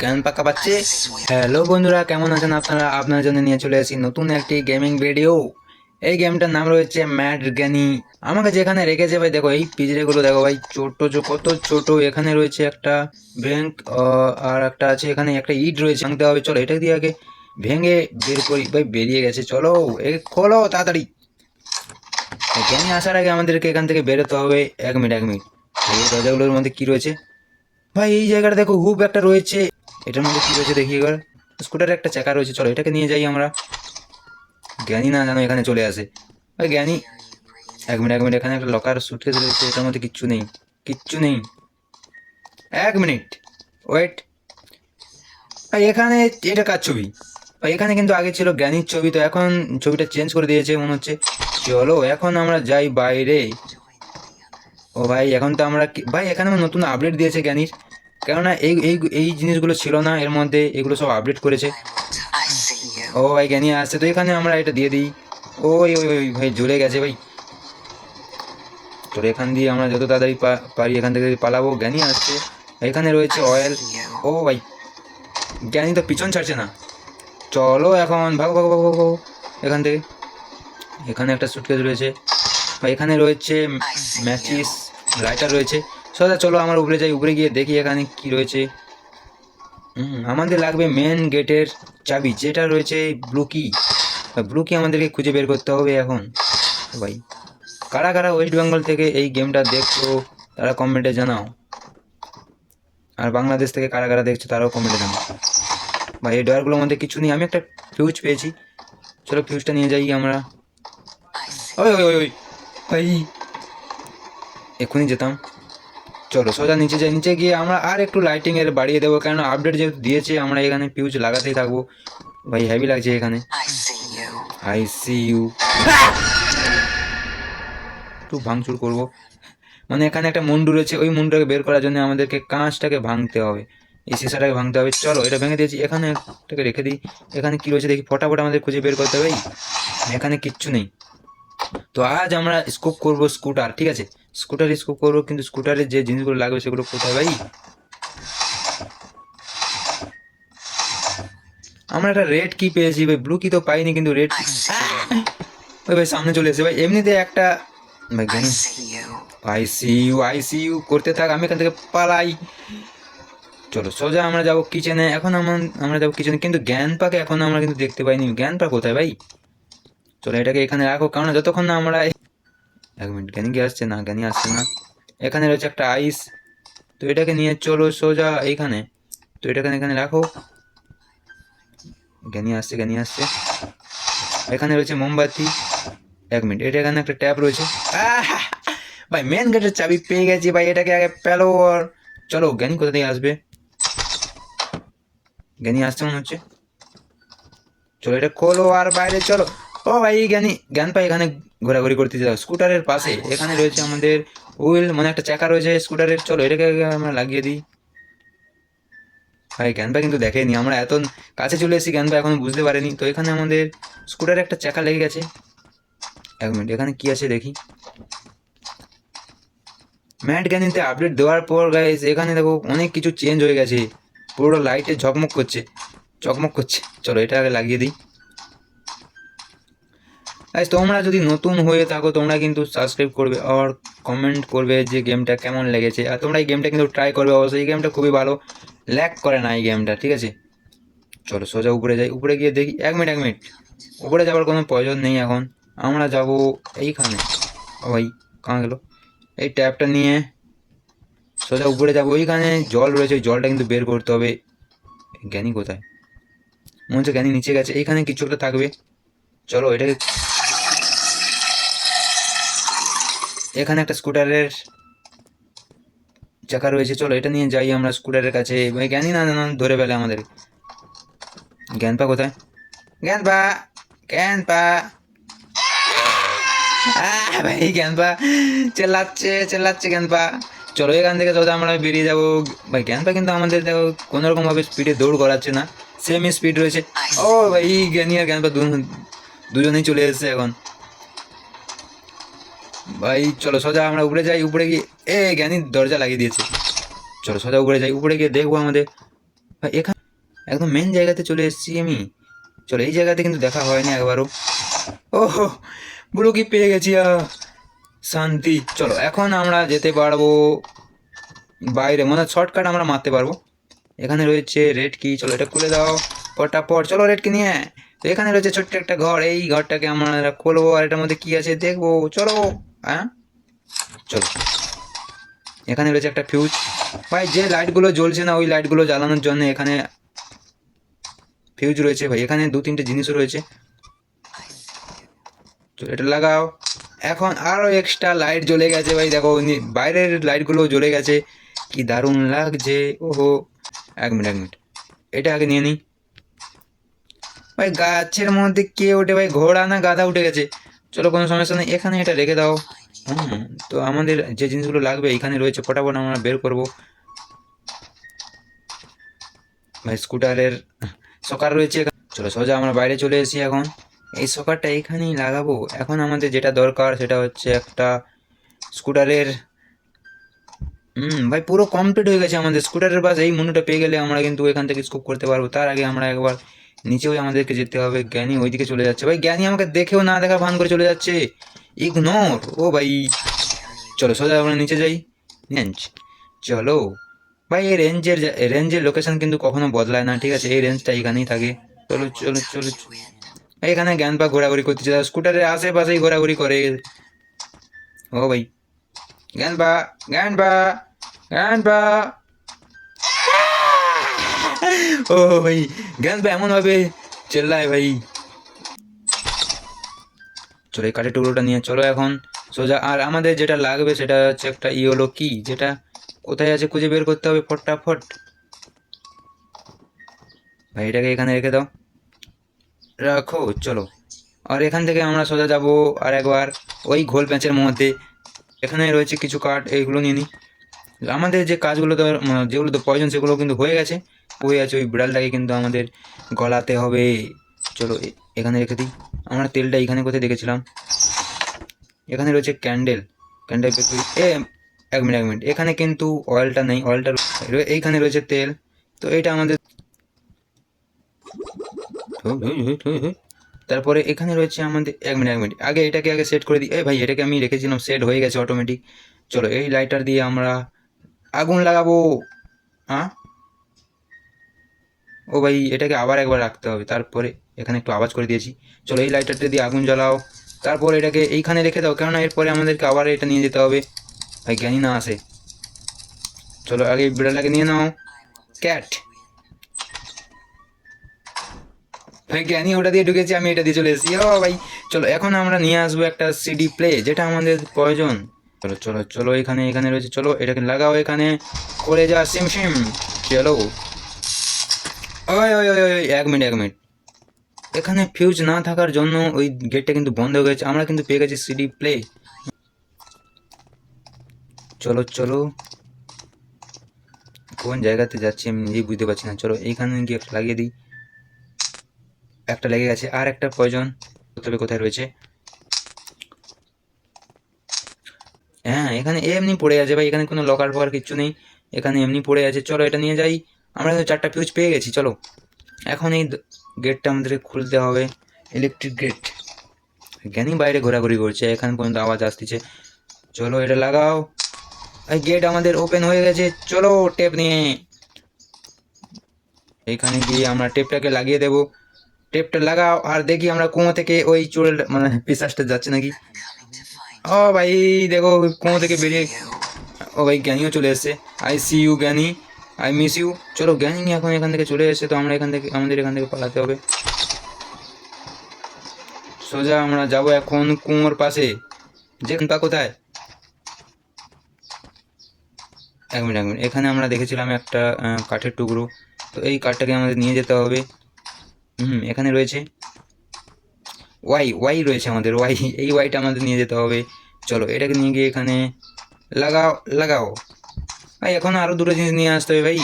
কেমন পাকা পাচ্ছে হ্যালো বন্ধুরা, কেমন আছেন আপনারা? আপনার জন্য নিয়ে চলে এসেছি নতুন একটি গেমিং ভিডিও এই গেমটার নাম রয়েছে ম্যাড জ্ঞানী আমাকে যেখানে রেখেছে ভাই, দেখো, এই পিজড়েগুলো, দেখো ভাই, ছোট কত ছোট। এখানে রয়েছে একটা ব্যাংক আর একটা আছে, এখানে একটা ইট রয়েছে, ভাঙতে হবে। চলো, এটা দিয়ে আগে ভেঙে বের করি। ভাই, বেরিয়ে গেছে। চলো, এ, খোলো, তাড়াতাড়ি। জ্ঞানী আসার আগে আমাদেরকে এখান থেকে বেরোতে হবে? এক মিনিট এক মিনিট। এই দরজাগুলোর মধ্যে কি রয়েছে? ভাই, এই জায়গাটা দেখো হুপ একটা রয়েছে। এটার মধ্যে কি রয়েছে দেখি এবার। স্কুটারের একটা চাকা রয়েছে, চলো এটাকে নিয়ে যাই আমরা। জ্ঞানী না জানো এখানে চলে আসে। ভাই, জ্ঞানী। এক মিনিট এক মিনিট, এখানে একটা লকার সুটকেস রয়েছে, এটার মধ্যে কিচ্ছু নেই কিচ্ছু নেই। এক মিনিট ওয়েট ভাই, এখানে এটা কার ছবি? এখানে কিন্তু আগে ছিল জ্ঞানীর ছবি, তো এখন ছবিটা চেঞ্জ করে দিয়েছে, মনে হচ্ছে চলো এখন আমরা যাই বাইরে। ও ভাই, এখন তো আমরা ভাই, এখানে নতুন আপডেট দিয়েছে জ্ঞানীর কেননা এই এই এই জিনিসগুলো ছিল না এর মধ্যে, এগুলো সব আপডেট করেছে. ও ভাই জ্ঞানী আসছে, তো এখানে আমরা এটা দিয়ে দিই। ওই ওই ওই, ভাই, জ্বলে গেছে ভাই। তোর এখান দিয়ে আমরা যত তাড়াতাড়ি পারি এখান থেকে পালাবো জ্ঞানী আসছে। এখানে রয়েছে অয়েল ও ভাই জ্ঞানী তো পিছন ছাড়ছে না। চলো এখন ভাগো ভাগো ভাগো ভাগো এখান থেকে। এখানে একটা সুটকেস রয়েছে বা এখানে রয়েছে ম্যাচিস লাইটার রয়েছে। সোজা চলো আমার উপরে যাই উপরে গিয়ে দেখি এখানে কি রয়েছে। হুম আমাদের লাগবে মেন গেটের চাবি যেটা রয়েছে ব্লু কি ব্লু কি আমাদেরকে খুঁজে বের করতে হবে এখন। ভাই কারা কারা ওয়েস্ট বেঙ্গল থেকে এই গেমটা দেখছ তারা কমেন্টে জানাও। আর বাংলাদেশ থেকে কারা কারা দেখছ তারাও কমেন্টে জানাও। ভাই এই ডয়ারগুলোর মধ্যে কিছু নেই। আমি একটা ফিউজ পেয়েছি। চলো ফিউজটা নিয়ে যাই আমরা। ওই ওই ওই ওই এক্ষুনি যেতাম। চলো সোজা নিচে যাই। নিচে গিয়ে আমরা আর একটু লাইটিং এর বাড়িয়ে দেবো। কেন আপডেট যেহেতু দিয়েছে, আমরা এখানে ফিউজ লাগাতেই থাকব। ভাই হেভি লাগছে এখানে. আই সি ইউ একটু ভাঙচুর করব। মানে এখানে একটা মুন্ডু রয়েছে। ওই মুন্ডুটাকে বের করার জন্য আমাদেরকে কাঁচটাকে ভাঙতে হবে। এই সিসাটাকে ভাঙতে হবে। চলো এটা ভেঙে দিয়েছি। এখানে একটাকে রেখে দিই। এখানে কী রয়েছে দেখি? ফটাফট আমাদের খুঁজে বের করতে হবে। এখানে কিচ্ছু নেই। তো আজ আমরা স্কুপ করব স্কুটার ঠিক আছে? স্কুটার স্কুপ করব কিন্তু স্কুটারের যে জিনিসগুলো লাগবে সেগুলো কোথায় ভাই? আমরা একটা রেড কি পেয়েছি ভাই। ব্লু কি তো পাইনি কিন্তু রেড you. ওই ভাই সামনে চলে এসে ভাই। এমনিতে একটা ভাই I জ্ঞানী see you. আইসিইউ আইসিইউ করতে থাক আমি এখান থেকে পালাই। চলো, সোজা আমরা যাব কিচেনে এখন আমরা আমরা যাব কিচেনে কিন্তু জ্ঞান পাকে এখন আমরা কিন্তু দেখতে পাইনি। জ্ঞান পা কোথায় ভাই? চলো, এটাকে এখানে রাখো। কারণ যতক্ষণ না আমরা এক মিনিট, জ্ঞানী কি আসছে? না, জ্ঞানী আসছে না। এখানে রয়েছে একটা আইস তো এটাকে নিয়ে চলো, সোজা এইখানে। তো এটাকে এখানে রাখো। জ্ঞানী আসছে জ্ঞানী আসছে। এখানে রয়েছে মোমবাতি। এক মিনিট, এটা এখানে একটা ট্যাপ রয়েছে! ভাই মেন গেটের চাবি পেয়ে গেছি। ভাই, এটাকে আগে পেল আর চলো, জ্ঞানী কোথা থেকে আসবে? জ্ঞানী আসছে মনে হচ্ছে। চলো, এটা খোলো আর বাইরে চলো। ও ভাই জ্ঞানী জ্ঞান পাই এখানে ঘোরাঘুরি করতে যাও, স্কুটারের পাশে। এখানে রয়েছে আমাদের হুইল মানে একটা চাকা রয়েছে স্কুটারের। চলো, এটাকে আমরা লাগিয়ে দিই। ভাই, জ্ঞান ভাই কিন্তু দেখেনি। আমরা এত কাছে চলে এসেছি, জ্ঞান ভাই এখন বুঝতে পারেনি। তো এখানে আমাদের স্কুটারে একটা চাকা লেগে গেছে। এক মিনিট, এখানে কি আছে দেখি। ম্যাট গ্যানিতে আপডেট দেওয়ার পর গাইস এখানে দেখো অনেক কিছু চেঞ্জ হয়ে গেছে। পুরো লাইটে ঝকমক করছে। চকমক করছে। চলো এটা আগে লাগিয়ে দিই। গাইস তোমরা যদি নতুন হয়ে থাকো, তোমরা কিন্তু সাবস্ক্রাইব করবে আর কমেন্ট করবে যে গেমটা কেমন লেগেছে। আর তোমরা এই গেমটা কিন্তু ট্রাই করবে। অবশ্যই এই গেমটা খুবই ভালো। ল্যাক করে না এই গেমটা ঠিক আছে? চলো সোজা উপরে যাই। উপরে গিয়ে দেখি। এক মিনিট এক মিনিট উপরে যাওয়ার কোনো প্রয়োজন নেই এখন। আমরা যাব এইখানে। ও ভাই কাঁ গেল? এই ট্যাপটা নিয়ে। সোজা উপরে যাব। ওইখানে জল রয়েছে, ওই জলটা কিন্তু বের করতে হবে। জ্ঞানী কোথায়? মনে হচ্ছে জ্ঞানী নিচে গেছে। এইখানে কিছু একটা থাকবে। চলো, এটাকে এখানে একটা স্কুটারের চাকা রয়েছে। চলো, এটা নিয়ে যাই আমরা স্কুটারের কাছে। ভাই জ্ঞানী না না ধরে ফেলে আমাদের। জ্ঞানপা কোথায়? জ্ঞানপা! জ্ঞানপা! ভাই জ্ঞানপা। চেল্লাচ্ছে চেল্লাচ্ছে জ্ঞানপা। চলো এখান থেকে যদি আমরা বেরিয়ে যাব। ভাই জ্ঞানপা কিন্তু আমাদের দেখো কোনো রকম ভাবে স্পিডে দৌড় করাচ্ছে না। সেমই স্পিড রয়েছে। ও ভাই জ্ঞানী আর জ্ঞানপা দুজনেই চলে এসেছে এখন। ভাই চলো সোজা আমরা উপরে যাই উপরে গিয়ে এ জ্ঞানী দরজা লাগিয়ে দিয়েছে। চলো সোজা উপরে যাই উপরে গিয়ে দেখব আমাদের। ভাই এখানে একদম মেন জায়গাতে চলে এসেছি আমি। চলো এই জায়গাতে কিন্তু দেখা হয়নি একবারও। ওহ বুড়ো কি পেয়ে গেছি আহ। শান্তি। চলো, এখন আমরা যেতে পারব বাইরে। মানে শর্টকাট আমরা মারতে পারব। এখানে রয়েছে রেড কি চলো, এটা খুলে দাও। পটাপট। চলো রেড কি নিয়ে। তো এখানে রয়েছে ছোট্ট একটা ঘর। এই ঘরটাকে আমরা খুলবো। আর এটার মধ্যে কি আছে দেখব। চলো হ্যাঁ? চলো। এখানে রয়েছে একটা ফিউজ ভাই, যে লাইটগুলো জ্বলছে না, ওই লাইটগুলো জ্বালানোর জন্য এখানে ফিউজ রয়েছে। ভাই, এখানে দু তিনটে জিনিসও রয়েছে। তো এটা লাগাও। এখন আরও এক্সট্রা লাইট জ্বলে গেছে ভাই, দেখো বাইরের লাইটগুলো জ্বলে গেছে। কি দারুণ লাগছে, ওহো। এক মিনিট এক মিনিট। এটা আগে নিয়ে নিই। ভাই, গাছের মধ্যে কে ওঠে ভাই? ঘোড়া না গাধা উঠে গেছে? চলো, কোনো সমস্যা নেই, এখানে এটা রেখে দাও। হুম, তো আমাদের যে জিনিসগুলো লাগবে, এখানে রয়েছে, ফটাফট আমরা বের করব। ভাই স্কুটারের সকার রয়েছে চলো, সোজা আমরা বাইরে চলে এসেছি এখন। এই সকারটা এখানেই লাগাবো। এখন আমাদের যেটা দরকার সেটা হচ্ছে একটা স্কুটারের হুম ভাই পুরো কমপ্লিট হয়ে গেছে আমাদের। স্কুটারের বাস এই মনুটা পেয়ে গেলে আমরা কিন্তু এখান থেকে স্কোপ করতে পারব। তার আগে আমরা একবার নিচেও আমাদেরকে যেতে হবে। জ্ঞানী ওইদিকে চলে যাচ্ছে। ভাই জ্ঞানী আমাকে দেখেও না দেখা, ভান করে চলে যাচ্ছে। ইগনোর ও ভাই। চলো সোজা আমরা নিচে যাই। রেঞ্জ চলো। ভাই, এই রেঞ্জের রেঞ্জের লোকেশন কিন্তু কখনো বদলায় না। ঠিক আছে, এই রেঞ্জটা এখানেই থাকে। চলো চলো চলো। এখানে জ্ঞান পা ঘোরাঘুরি করতেছে। স্কুটারের আশেপাশেই ঘোরাঘুরি করে। ও ভাই। জ্ঞান পা জ্ঞান পা জ্ঞান পা। ও ভাই, জ্ঞান পা এমন ভাবে চেল্লায় ভাই। চলো এই কাঠের টুকরোটা নিয়ে চলো এখন। সোজা, আর আমাদের যেটা লাগবে সেটা হচ্ছে একটা ইয়োলো কি, যেটা কোথায় আছে খুঁজে বের করতে হবে, ফটাফট। ভাই, এটাকে এখানে রেখে দাও। রাখো, চলো। আর এখান থেকে আমরা সোজা যাব আর একবার ওই ঘোল প্যাঁচের মধ্যে। এখানে রয়েছে কিছু কাঠ, এইগুলো নিয়ে নিই আমাদের যে কাজগুলো তো যেগুলো তো প্রয়োজন, সেগুলো কিন্তু হয়ে গেছে। হয়ে আছে ওই বিড়ালটাকে কিন্তু আমাদের গলাতে হবে। চলো এখানে রেখে দিই। আমরা তেলটা এখানে কোথায় দেখেছিলাম? এখানে রয়েছে ক্যান্ডেল। ক্যান্ডেল এ, এক মিনিট এক মিনিট। এখানে কিন্তু অয়েলটা নেই অয়েলটা এইখানে রয়েছে তেল। তো এটা আমাদের তারপরে এখানে রয়েছে আমাদের, এক মিনিট এক মিনিট। আগে এটাকে আগে সেট করে দিই। এই ভাই, এটাকে আমি রেখেছিলাম সেট হয়ে গেছে অটোমেটিক চলো, এই লাইটার দিয়ে আমরা আগুন লাগাবো। হ্যাঁ ও ভাই, এটাকে আবার একবার রাখতে হবে। তারপরে এখানে একটু আওয়াজ করে দিয়েছি। চলো, এই লাইটারটা দিয়ে আগুন জ্বালাও। তারপর এটাকে এইখানে রেখে দাও। কেননা এরপরে আমাদেরকে আবার এটা নিয়ে যেতে হবে। ভাই, জ্ঞানী না আসে চলো, আগে বিড়ালটাকে নিয়ে নাও। ক্যাট ভাই জ্ঞানী ওটা দিয়ে ঢুকেছি, আমি এটা দিয়ে চলে এসেছি। ও ভাই চলো, এখন আমরা নিয়ে আসব একটা সিডি প্লে যেটা আমাদের প্রয়োজন। চলো চলো চলো, এখানে এখানে রয়েছে। চলো, এটাকে লাগাও এখানে। করে যা, সিম সিম। চলো। ওই ওই ওই ওই, এক মিনিট এক মিনিট। এখানে ফিউজ না থাকার জন্য ওই গেটটা কিন্তু বন্ধ হয়ে গেছে। আমরা কিন্তু পেয়ে গেছি সিডি প্লে চলো চলো। কোন জায়গাতে যাচ্ছি আমি নিজেই বুঝতে পারছি না। চলো, এইখানে গিয়ে লাগিয়ে দিই। একটা লেগে গেছে। আর একটা প্রয়োজন। তবে কোথায় রয়েছে? হ্যাঁ এখানে এমনি পড়ে আছে ভাই। এখানে কোনো লকার ফকার কিচ্ছু নেই। এখানে এমনি পড়ে আছে। চলো, এটা নিয়ে যাই। আমরা তো চারটা ফিউজ পেয়ে গেছি। চলো। এখন এই গেটটা আমাদেরকে খুলতে হবে। ইলেকট্রিক গেট জ্ঞানী বাইরে ঘোরাঘুরি করছে। এখানে পর্যন্ত আওয়াজ আসতেছে। চলো, এটা লাগাও। এই গেট আমাদের ওপেন হয়ে গেছে। চলো টেপ নিয়ে। এখানে গিয়ে আমরা টেপটাকে লাগিয়ে দেবো। টেপটা লাগাও, আর দেখি আমরা কুয়ো থেকে ওই চুল মানে পিসাসটা যাচ্ছে নাকি? ও ভাই, দেখো, কুয়ো থেকে বেরিয়ে, ও ভাই, জ্ঞানীও চলে এসেছে। I see you Gyani. I miss you চলো, জ্ঞানী এখন এখান থেকে চলে এসেছে, তো আমরা এখান থেকে, আমাদের এখান থেকে পালাতে হবে। সোজা আমরা যাব এখন কুয়োর পাশে। যেখান পা কোথায়? এক মিনিট এক মিনিট। এখানে আমরা দেখেছিলাম একটা কাঠের টুকরো। তো এই কাঠটাকে আমাদের নিয়ে যেতে হবে। হুম, এখানে রয়েছে ওয়াই ওয়াই রয়েছে আমাদের ওয়াই এই ওয়াইটা আমাদের নিয়ে যেতে হবে। চলো, এটাকে নিয়ে গিয়ে এখানে লাগাও লাগাও। ভাই, এখন আরও দুটো জিনিস নিয়ে আসতে হবে ভাই।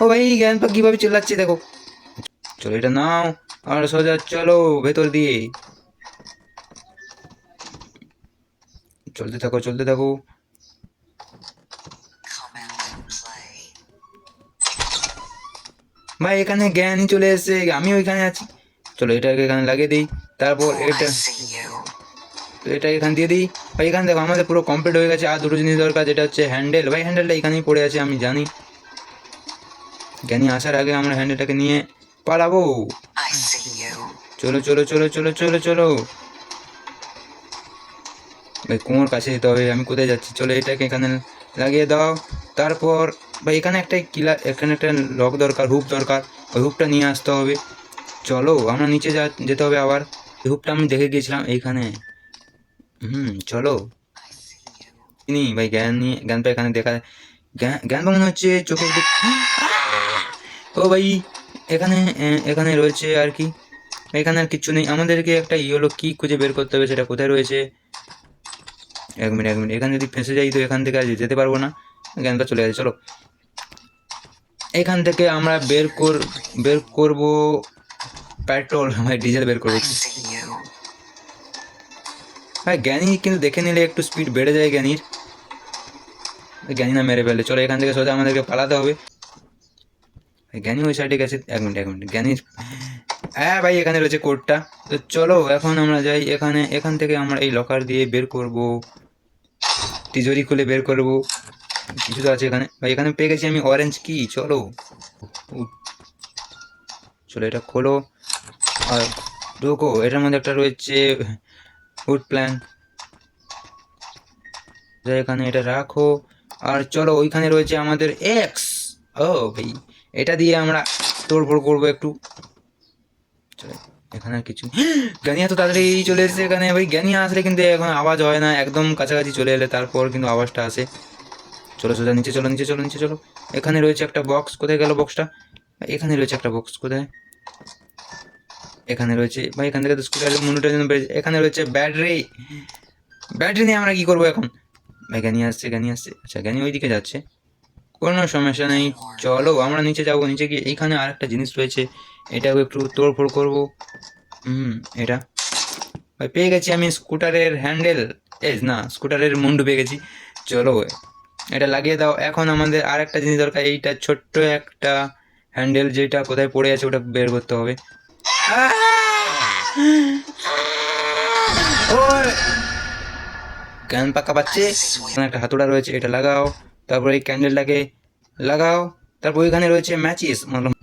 ও ভাই, জ্ঞান পা কীভাবে চিল্লাচ্ছে দেখো। চলো, এটা নাও, আর সোজা চলো ভেতর দিয়ে। চলতে থাকো চলতে থাকো। ভাই এখানে জ্ঞানই চলে এসেছে। আমি ওইখানে আছি। চলো এটাকে এখানে লাগিয়ে দিই। তারপর এটা এটা এখান দিয়ে দিই। ভাই এখানে দেখো আমাদের পুরো কমপ্লিট হয়ে গেছে। আর দুটো জিনিস দরকার যেটা হচ্ছে হ্যান্ডেল ভাই হ্যান্ডেলটা এখানেই পড়ে আছে আমি জানি। জ্ঞানী আসার আগে আমরা হ্যান্ডেলটাকে নিয়ে পালাবো. চলো চলো চলো চলো চলো চলো। ভাই কোমর কাছে যেতে হবে। আমি কোথায় যাচ্ছি? চলো এটাকে এখানে লাগিয়ে দাও। তারপর ভাই এখানে একটা কিলা, এখানে একটা লক দরকার হুপ দরকার। ওই হুপটা নিয়ে আসতে হবে। চলো, আমরা নিচে যা, যেতে হবে আবার। হুপটা আমি দেখে গিয়েছিলাম এইখানে। হুম, চলো. চিনি, ভাই, জ্ঞান নিয়ে, জ্ঞান পা এখানে দেখা জ্ঞান জ্ঞান মনে হচ্ছে চোখের দিক ও ভাই, এখানে এখানে রয়েছে আর কি। এখানে আর কিচ্ছু নেই। আমাদেরকে একটা ইয়েলো কি খুঁজে বের করতে হবে, সেটা কোথায় রয়েছে? এক মিনিট এক মিনিট। এখানে যদি ফেঁসে যাই তো এখান থেকে আর যেতে পারব না। পা চলে গেছে, চলো। এখান থেকে আমরা বের কর বের করব পেট্রোল, ভাই, ডিজেল বের করব হ্যাঁ জ্ঞানী কিন্তু দেখে নিলে একটু স্পিড বেড়ে যায় জ্ঞানীর। জ্ঞানী না মেরে ফেলে চলো, এখান থেকে সোজা আমাদেরকে পালাতে হবে। জ্ঞানী ওই সাইডে গেছে। এক মিনিট এক মিনিট। জ্ঞানীর হ্যাঁ ভাই, এখানে রয়েছে কোডটা তো চলো, এখন আমরা যাই। এখানে এখান থেকে আমরা এই লকার দিয়ে বের করব। তিজোরি খুলে বের করব কিছু তো আছে এখানে। ভাই, এখানে পেয়ে গেছি আমি অরেঞ্জ কি? চলো। চলো, এটা খোলো। আর ঢোকো। এটার মধ্যে একটা রয়েছে ফুড প্ল্যান এখানে এটা রাখো। আর চলো, ওইখানে রয়েছে আমাদের এক্স ও, ভাই, এটা দিয়ে আমরা তোড়ফোড় করব একটু। এখানে কিছু। জ্ঞানী এত তাড়াতাড়ি চলে এসেছে এখানে। ভাই জ্ঞানী আসলে কিন্তু এখন আওয়াজ হয় না, একদম কাছাকাছি চলে এলে তারপর কিন্তু আওয়াজটা আসে। চলো সোজা নিচে চলো নিচে চলো নিচে চলো। এখানে রয়েছে একটা বক্স কোথায় গেল বক্সটা এখানে রয়েছে একটা বক্স কোথায়? এখানে রয়েছে। ভাই, এখান থেকে তো স্কুটারের মনুটার জন্য বেড়েছে এখানে রয়েছে ব্যাটারি ব্যাটারি নিয়ে আমরা কি করব এখন? ভাই, জ্ঞানী আসছে জ্ঞানী আসছে। আচ্ছা জ্ঞানী ওইদিকে যাচ্ছে। কোনো সমস্যা নেই। চলো, আমরা নিচে যাব, নিচে গিয়ে। এইখানে আর একটা জিনিস রয়েছে। এটাও একটু তোড়ফোড় করব। হুম, এটা। ভাই, পেয়ে গেছি আমি স্কুটারের হ্যান্ডেল এই না, স্কুটারের মুন্ডু পেয়ে গেছি। চলো এটা লাগিয়ে দাও। এখন আমাদের আর একটা জিনিস দরকার, এইটা ছোট্ট একটা হ্যান্ডেল যেটা কোথায় পড়ে আছে ওটা বের করতে হবে। ক্যান পাকা পাচ্ছে। একটা হাতুড়া রয়েছে, এটা লাগাও। তারপর এই ক্যান্ডেলটাকে লাগাও। তারপর ওইখানে রয়েছে ম্যাচিস মানে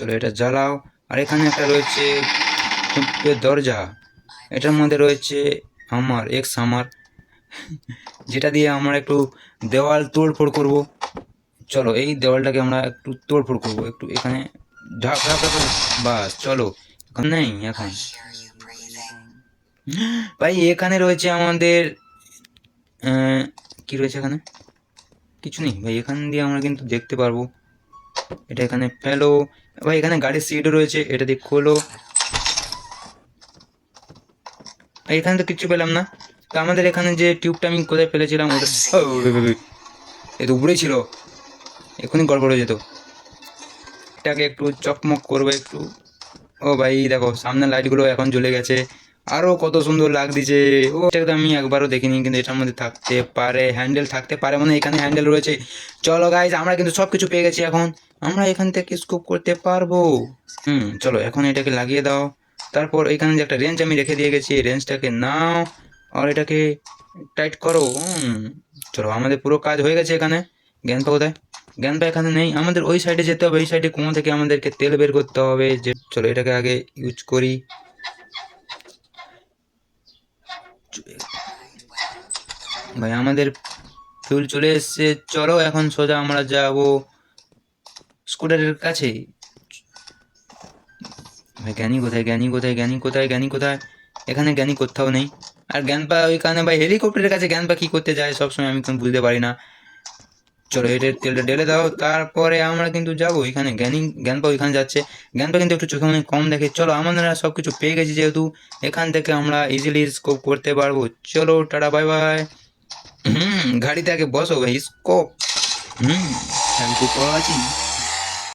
চলো এটা জ্বালাও। আর এখানে একটা রয়েছে দরজা। এটার মধ্যে রয়েছে আমার এক্স আমার। যেটা দিয়ে আমরা একটু দেওয়াল তোড়ফোড় করব। চলো, এই দেওয়ালটাকে আমরা একটু তোড়ফোড় করব। একটু এখানে ঢাক ঢাক বাস, চলো। এখন নেই, এখন. ভাই, এখানে রয়েছে আমাদের কি রয়েছে এখানে? কিছু নেই। ভাই, এখান দিয়ে আমরা কিন্তু দেখতে পারব। এটা এখানে ফেলো। ভাই এখানে গাড়ির সিটও রয়েছে, এটা দিয়ে খোলো। এখানে তো কিচ্ছু পেলাম না। তো আমাদের এখানে যে টিউবটা আমি কোথায় ফেলেছিলাম, ওটা এ তো উপরেই ছিল। এখনই গড়বড় যেত। এটাকে একটু চকমক করব একটু। ও ভাই, দেখো, সামনে লাইটগুলো এখন জ্বলে গেছে। আরও কত সুন্দর লাগতেছে ও এটা তো আমি একবারও দেখিনি, কিন্তু এটার মধ্যে থাকতে পারে হ্যান্ডেল থাকতে পারে মানে এখানে হ্যান্ডেল রয়েছে। চলো গাইজ আমরা কিন্তু সব কিছু পেয়ে গেছি এখন। আমরা এখান থেকে স্কুপ করতে পারব। হুম, চলো, এখন এটাকে লাগিয়ে দাও। তারপর এখানে যে একটা রেঞ্জ আমি রেখে দিয়ে গেছি, এই রেঞ্জটাকে নাও, আর এটাকে টাইট করো। হুম, চলো, আমাদের পুরো কাজ হয়ে গেছে এখানে। জ্ঞান পা কোথায়? জ্ঞান পা এখানে নেই। আমাদের ওই সাইডে যেতে হবে ওই সাইডে কুমো থেকে আমাদেরকে তেল বের করতে হবে। যে, চলো, এটাকে আগে ইউজ করি। ভাই, আমাদের ফুল চলে এসছে। চলো, এখন সোজা আমরা যাব স্কুটারের কাছে। ভাই, জ্ঞানী কোথায়? জ্ঞানী কোথায়? জ্ঞানী কোথায়? জ্ঞানী কোথায়? এখানে জ্ঞানী কোথাও নেই। আর জ্ঞানপা ওইখানে, ভাই হেলিকপ্টারের কাছে জ্ঞানপা কী করতে যায়? সবসময় আমি বুঝতে পারি না। চলো এটার তেলটা ঢেলে দাও, তারপরে আমরা কিন্তু যাব এখানে। জ্ঞানী, জ্ঞানপা ওইখানে যাচ্ছে। জ্ঞানপা কিন্তু একটু চোখে মনে কম দেখে। চলো, আমাদের সব কিছু পেয়ে গেছি যেহেতু, এখান থেকে আমরা ইজিলি স্কোপ করতে পারব। চলো, টাটা বাই বাই হুম, গাড়িতে আগে বসো ভাই scope hmm thank you for আছি